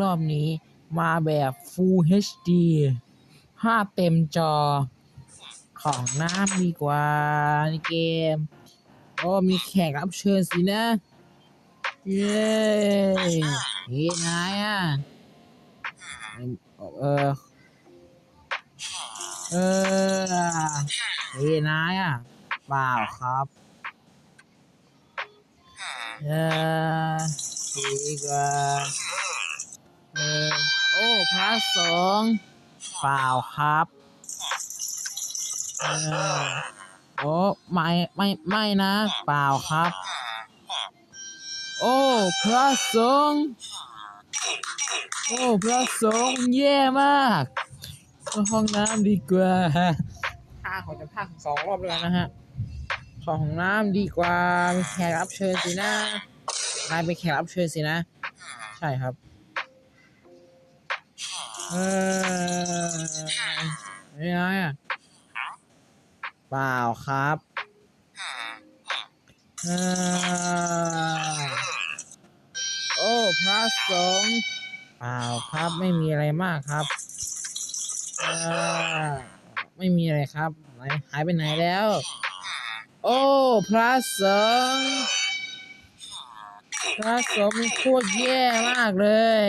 รอบนี้มาแบบ Full HD ภาพเต็มจอ ของน้ำดีกว่าในเกม โอ้มีแขกรับเชิญสินะ เย้เฮ้นายอะ เออ เออเฮ้นายอะเปล่าครับ เออดีกว่า เออโอ้พระสงฆ์เปล่าครับเออโอ้ไม่ไม่ไม่นะ เปล่าครับ โอ้พระสงฆ์โอ้พระสงฆ์แย่มากเข้าห้องน้ำดีกว่าภาของจะภาคสองรอบแล้วนะฮะเข้าห้องน้ำดีกว่าแขกรับเชิญสินะนายเป็นแขกรับเชิญสินะ ใช่ครับ เออไม่ไงอะเปล่าครับเออโอ้พระสงฆ์เปล่าครับไม่มีอะไรมากครับเออไม่มีอะไรครับไหนหายไปไหนแล้ว โอ้พระสงฆ์พระสงฆ์โคตรแย่มากเลย